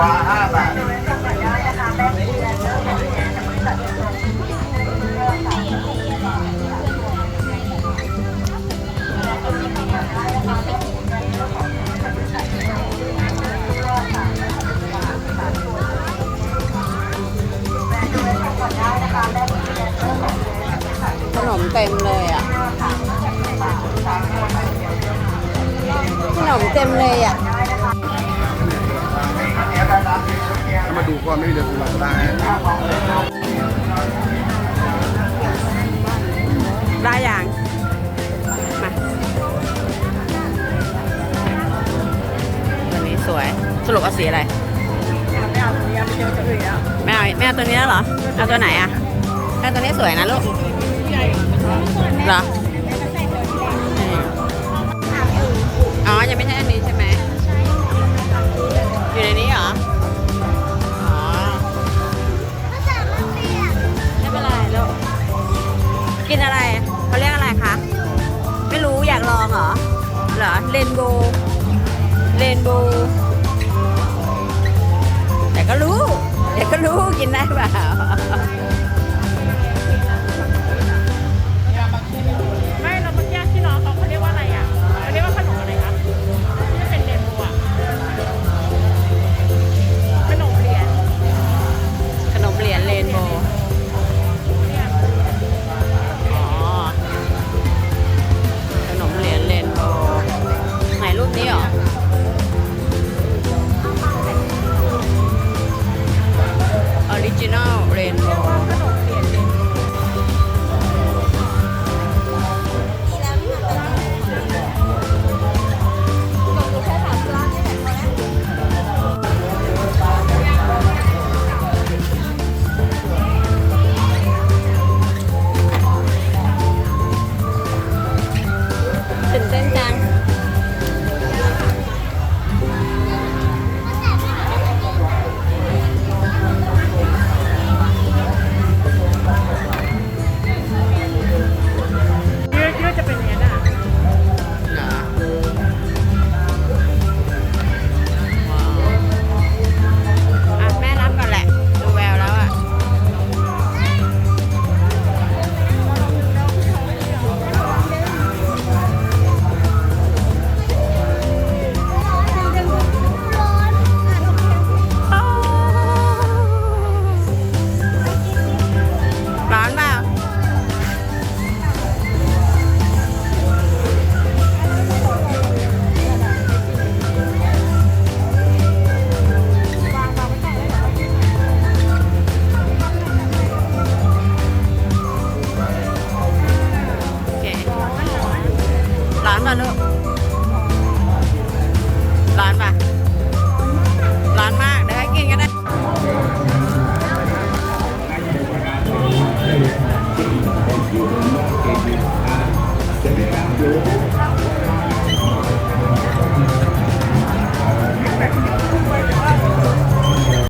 ฟ้าห้าบาทขนมเต็มเลยอะ ขนมเต็มเลยอะ ถ้ามาดูก่อนไม่มีเดือนตุลาได้ได้ยังมาตัวนี้สวยสรุปเอาสีอะไร ไม่เอาตัวนี้ไม่เอาไม่เอาตัวนี้แล้วเหรอ เอาตัวไหนอะเอาตัวนี้สวยนะลูกเหรออื กินอะไรเขาเรียกอะไรคะ ไม่รู้อยากลองเหรอ เหรอเรนโบว์เรนโบว์แต่ก็รู้แต่ก็รู้กินได้เปล่า